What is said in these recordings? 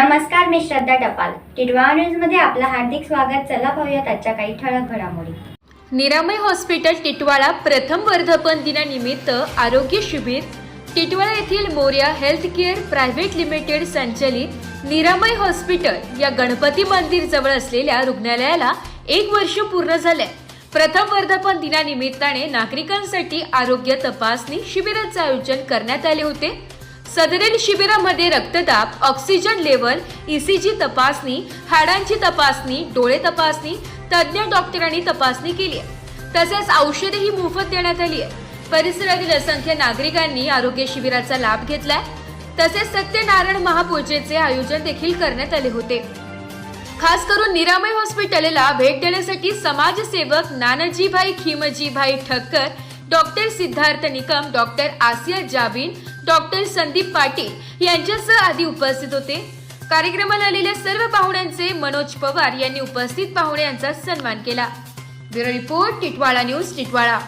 नमस्कार मी श्रद्धा टपाल. टिडवा न्यूजमध्ये आपलं हार्दिक स्वागत. चला पाहूयात आजच्या काही ठळक घडामोडी. निरामय हॉस्पिटल टिटवाळा प्रथम वर्धापन दिनानिमित्त आरोग्य शिबिर. टिटवाळा येथील Morya health care private limited संचलित निरामय हॉस्पिटल या गणपती मंदिर जवळ असलेल्या रुग्णालयाला एक वर्ष पूर्ण झाले. प्रथम वर्धापन दिनानिमित्ताने नागरिकांसाठी आरोग्य तपासणी शिबिराचे आयोजन करण्यात आले होते. सदरील शिबिरामध्ये रक्तदाब ऑक्सिजन लेवल ईसीजी तपासणी हाडांची तपासणी डोळे तपासणी तज्ज्ञ डॉक्टरांनी तपासणी केली आहे. तसेच औषधेही मोफत देण्यात आली आहे. परिसरातील असंख्य नागरिकांनी आरोग्य शिबिराचा लाभ घेतलाय. तसेच सत्यनारायण महापूजेचे आयोजन देखील करण्यात आले होते. खास करून निरामय हॉस्पिटलला भेट देण्यासाठी समाजसेवक Nanajibhai Khimjibhai Thakkar doctor Siddharth Nikam doctor Asiya Jabeen doctor Sandeep Patil यांच्यासह आधी उपस्थित होते. कार्यक्रमाला आलेल्या सर्व पाहुण्यांचे मनोज पवार यांनी उपस्थित पाहुणे यांचा सन्मान केला. Bureau report Titwala news Titwala.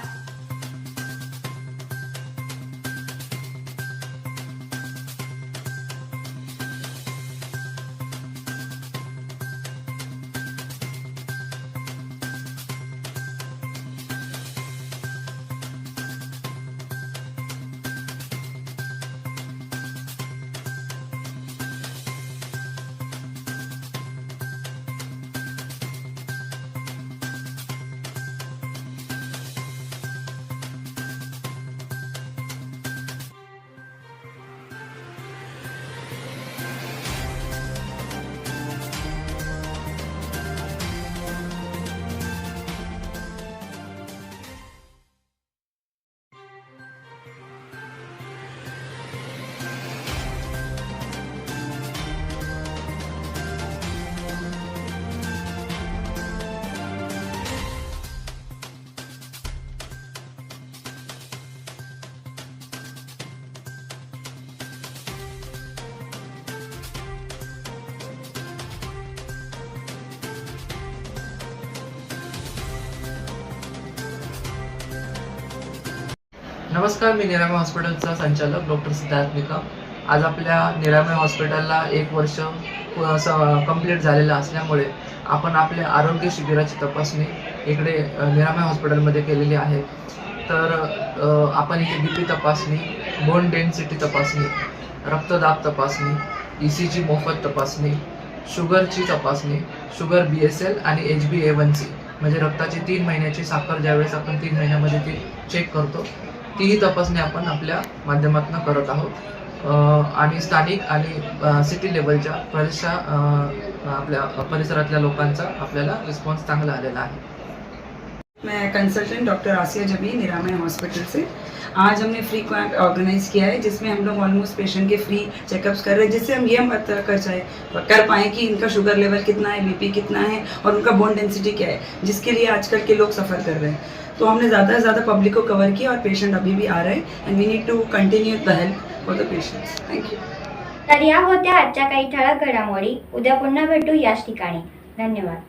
नमस्कार मी निरामय हॉस्पिटलचा संचालक डॉक्टर सिद्धार्थ निकम. आज आपल्या निरामय हॉस्पिटलला एक वर्ष कंप्लीट झालेलं असल्यामुळे आपण आपल्या आरोग्य शिबिराची तपासणी इकडे निरामय हॉस्पिटलमध्ये केलेली आहे. तर आपण इथे बी पी तपासणी बोन डेन्सिटी तपासणी रक्तदाब तपासणी ई सी जी मोफत तपासणी शुगरची तपासणी शुगर बी एस एल आणि H B A one C म्हणजे रक्ताची तीन महिन्याची साखर ज्यावेळेस आपण तीन महिन्यामध्ये ती चेक करतो तीही तपासणी आपण आपल्या माध्यमातून करत आहोत. आणि स्थानिक आणि सिटी लेवलच्या बऱ्याचशा आपल्या परिसरातल्या लोकांचा आपल्याला रिस्पॉन्स चांगला आलेला आहे. मैं कंसल्टेंट डॉक्टर आसिया जबी निरामय हॉस्पिटल से। आज हमने फ्री कैंप ऑर्गेनाइज किया है जिसमें हम लोग ऑलमोस्ट पेशेंट के फ्री चेकअप्स कर रहे हैं जिससे हम ये पता कर चाहे कर पाए कि इनका शुगर लेवल कितना है बीपी कितना है और उनका बोन डेंसिटी क्या है जिसके लिए आजकल के लोग सफ़र कर रहे हैं। तो हमने ज़्यादा से ज़्यादा पब्लिक को कवर किया और पेशेंट अभी भी आ रहे हैं and we need to continue the help for the patients thank you तर या होत्या आजच्या काही ठळक घडामोडी. उद्या पुन्हा भेटू याच ठिकाणी. धन्यवाद.